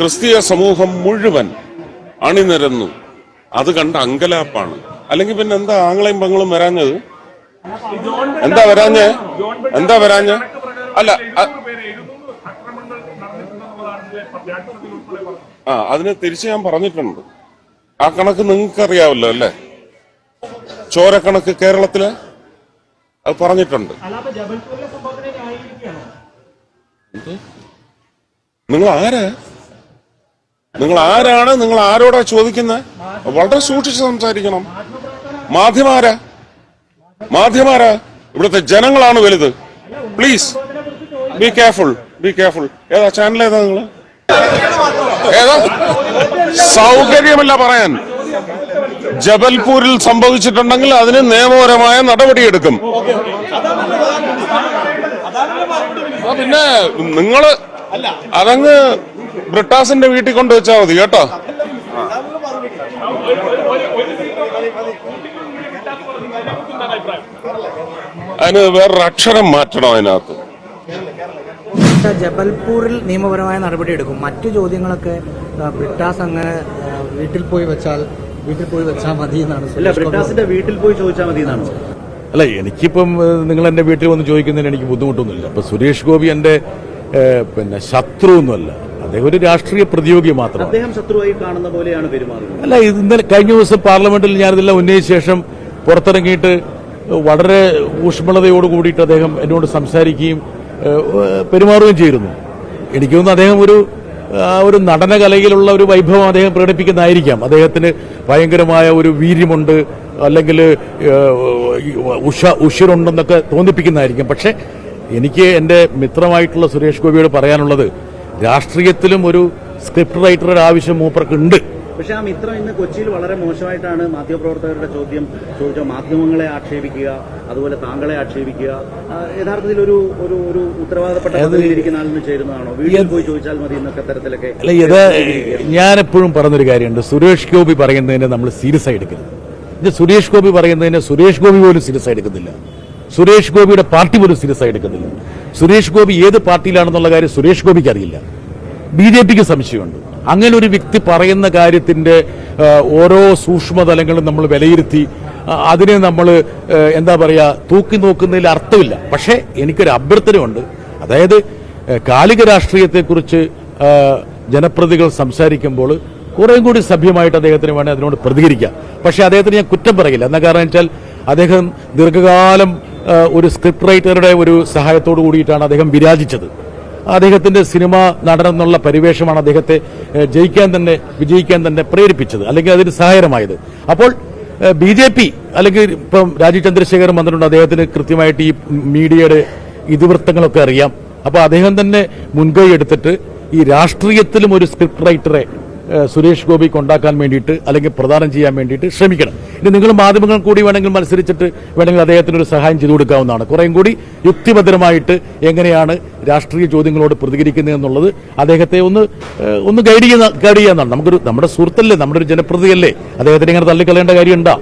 ക്രിസ്തീയ സമൂഹം മുഴുവൻ അണിനിരന്നു. അത് കണ്ട അങ്കലാപ്പാണ്. അല്ലെങ്കിൽ പിന്നെ എന്താ ആങ്ങളെയും പങ്ങളും വരാഞ്ഞത്? എന്താ വരാഞ്ഞ്? എന്താ വരാഞ്ഞ്? അല്ല ആ അതിനെ തിരിച്ച് ഞാൻ പറഞ്ഞിട്ടുണ്ട്. ആ കണക്ക് നിങ്ങൾക്ക് അറിയാവല്ലോ അല്ലേ ചോരക്കണക്ക് കേരളത്തിൽ അത് പറഞ്ഞിട്ടുണ്ട്. നിങ്ങൾ ആരാ നിങ്ങൾ ആരാണ് നിങ്ങൾ ആരോടാ ചോദിക്കുന്നത് വളരെ സൂക്ഷിച്ച് സംസാരിക്കണം. മാധ്യമാരാ മാധ്യമാരാ ഇവിടുത്തെ ജനങ്ങളാണ് വലുത്. Please be careful be careful ഏതാ? ചാനൽ ഏതാ നിങ്ങൾ ഏതാ? സൗകര്യമല്ല പറയാൻ. ജബൽപൂരിൽ സംഭവിച്ചിട്ടുണ്ടെങ്കിൽ അതിന് നിയമപരമായ നടപടിയെടുക്കും. പിന്നെ നിങ്ങൾ അതങ്ങ് ബ്രിട്ടാസിന്റെ വീട്ടിൽ കൊണ്ടുവച്ചാൽ മതി കേട്ടോ? അതിന് വേറൊരു അക്ഷരം മാറ്റണം അതിനകത്ത്. ജബൽപൂരിൽ നിയമപരമായ നടപടി എടുക്കും. മറ്റു ചോദ്യങ്ങളൊക്കെ ബ്രിട്ടാസ് അങ്ങനെ വീട്ടിൽ പോയി വെച്ചാൽ വീട്ടിൽ പോയി വെച്ചാൽ മതി എന്നാണ് അല്ല ബ്രിട്ടാസിന്റെ വീട്ടിൽ പോയി ചോദിച്ചാൽ മതി എന്നാണ്. അല്ല എനിക്കിപ്പം നിങ്ങൾ എന്റെ വീട്ടിൽ വന്ന് ചോദിക്കുന്നതിന് എനിക്ക് ബുദ്ധിമുട്ടൊന്നുമില്ല. അപ്പൊ സുരേഷ് ഗോപി എന്റെ പിന്നെ ശത്രു ഒന്നുമല്ല അദ്ദേഹം ഒരു രാഷ്ട്രീയ പ്രതിയോഗി മാത്രം അദ്ദേഹം ശത്രുവായി കാണുന്ന പോലെയാണ് പെരുമാറുന്നത്. അല്ല ഇന്നലെ കഴിഞ്ഞ ദിവസം പാർലമെന്റിൽ ഞാനിതെല്ലാം ഉന്നയിച്ച ശേഷം പുറത്തിറങ്ങിയിട്ട് വളരെ ഊഷ്മളതയോട് കൂടിയിട്ട് അദ്ദേഹം എന്നോട് സംസാരിക്കുകയും പെരുമാറുകയും ചെയ്തിരുന്നു. എനിക്ക് തോന്നുന്നു അദ്ദേഹം ഒരു ഒരു നടനകലയിലുള്ള ഒരു വൈഭവം അദ്ദേഹം പ്രകടിപ്പിക്കുന്നതായിരിക്കാം. അദ്ദേഹത്തിന് ഭയങ്കരമായ ഒരു വീര്യമുണ്ട് അല്ലെങ്കിൽ ഉഷ ഉഷിരുണ്ടെന്നൊക്കെ തോന്നിപ്പിക്കുന്നതായിരിക്കും. പക്ഷെ എനിക്ക് എന്റെ മിത്രമായിട്ടുള്ള സുരേഷ് ഗോപിയോട് പറയാനുള്ളത് രാഷ്ട്രീയത്തിലും ഒരു സ്ക്രിപ്റ്റ് റൈറ്ററുടെ ആവശ്യം മൂപ്പർക്കുണ്ട്. പക്ഷെ ആ മിത്രം ഇന്ന് കൊച്ചിയിൽ വളരെ മോശമായിട്ടാണ് മാധ്യമപ്രവർത്തകരുടെ ചോദ്യം ചോദിച്ച മാധ്യമങ്ങളെ ആക്ഷേപിക്കുക അതുപോലെ താങ്കളെ ആക്ഷേപിക്കുക. യഥാർത്ഥത്തിൽ ഒരു ഒരു ഒരു ഉത്തരവാദപ്പെട്ട പദവിയിലിരിക്കുന്ന ആളിന് ചേരുന്നതാണോ? വീട്ടിൽ പോയി ചോദിച്ചാൽ മതി എന്നൊക്കെ തരത്തിലൊക്കെ. അല്ല ഇത് ഞാനെപ്പോഴും പറഞ്ഞൊരു കാര്യമുണ്ട്. സുരേഷ് ഗോപി പറയുന്നതിനെ നമ്മൾ സീരിയസ് ആയി എടുക്കരുത്. ഇത് സുരേഷ് ഗോപി പറയുന്നതിനെ സുരേഷ് ഗോപി പോലും സീരിയസ് ആയി എടുക്കുന്നില്ല. സുരേഷ് ഗോപിയുടെ പാർട്ടി പോലും സീരിയസ് ആയി എടുക്കുന്നില്ല. സുരേഷ് ഗോപി ഏത് പാർട്ടിയിലാണെന്നുള്ള കാര്യം സുരേഷ് ഗോപിക്ക് അറിയില്ല. ബി ജെ പിക്ക് സംശയമുണ്ട്. അങ്ങനെ ഒരു വ്യക്തി പറയുന്ന കാര്യത്തിന്റെ ഓരോ സൂക്ഷ്മതലങ്ങളും നമ്മൾ വിലയിരുത്തി അതിനെ നമ്മൾ എന്താ പറയുക തൂക്കി നോക്കുന്നതിൽ അർത്ഥമില്ല. പക്ഷേ എനിക്കൊരു അഭ്യർത്ഥനയുണ്ട്. അതായത് കാലിക രാഷ്ട്രീയത്തെക്കുറിച്ച് ജനപ്രതികൾ സംസാരിക്കുമ്പോൾ കുറേയും കൂടി സഭ്യമായിട്ട് അദ്ദേഹത്തിന് വേണേൽ അതിനോട് പ്രതികരിക്കാം. പക്ഷേ അദ്ദേഹത്തിന് ഞാൻ കുറ്റം പറയില്ല. എന്ന കാരണം വെച്ചാൽ അദ്ദേഹം ദീർഘകാലം ഒരു സ്ക്രിപ്റ്റ് റൈറ്ററുടെ ഒരു സഹായത്തോടു കൂടിയിട്ടാണ് അദ്ദേഹം വിരാജിച്ചത്. അദ്ദേഹത്തിന്റെ സിനിമ നടനെന്നുള്ള പരിവേഷമാണ് അദ്ദേഹത്തെ ജയിക്കാൻ തന്നെ വിജയിക്കാൻ തന്നെ പ്രേരിപ്പിച്ചത് അല്ലെങ്കിൽ അതിന് സഹായകരമായത്. അപ്പോൾ ബി ജെ പി അല്ലെങ്കിൽ ഇപ്പം രാജീവ് ചന്ദ്രശേഖരൻ വന്നിട്ടുണ്ട് അദ്ദേഹത്തിന് കൃത്യമായിട്ട് ഈ മീഡിയയുടെ ഇതിവൃത്തങ്ങളൊക്കെ അറിയാം. അപ്പോൾ അദ്ദേഹം തന്നെ മുൻകൈ എടുത്തിട്ട് ഈ രാഷ്ട്രീയത്തിലും ഒരു സ്ക്രിപ്റ്റ് റൈറ്ററെ സുരേഷ് ഗോപിക്ക് ഉണ്ടാക്കാൻ വേണ്ടിയിട്ട് അല്ലെങ്കിൽ പ്രദാനം ചെയ്യാൻ വേണ്ടിയിട്ട് ശ്രമിക്കണം. ഇനി നിങ്ങൾ മാധ്യമങ്ങൾ കൂടി വേണമെങ്കിൽ മത്സരിച്ചിട്ട് വേണമെങ്കിൽ അദ്ദേഹത്തിന് ഒരു സഹായം ചെയ്തു കൊടുക്കാവുന്നതാണ്. കുറേയും കൂടി യുക്തിഭദ്രമായിട്ട് എങ്ങനെയാണ് രാഷ്ട്രീയ ചോദ്യങ്ങളോട് പ്രതികരിക്കുന്നത് എന്നുള്ളത് അദ്ദേഹത്തെ ഒന്ന് ഒന്ന് ഗൈഡ് ചെയ്യുന്ന ഗൈഡ് ചെയ്യാന്നാണ് നമുക്കൊരു നമ്മുടെ സുഹൃത്തല്ലേ നമ്മുടെ ഒരു ജനപ്രതിയല്ലേ അദ്ദേഹത്തിന് ഇങ്ങനെ തള്ളിക്കളയേണ്ട കാര്യമുണ്ടോ?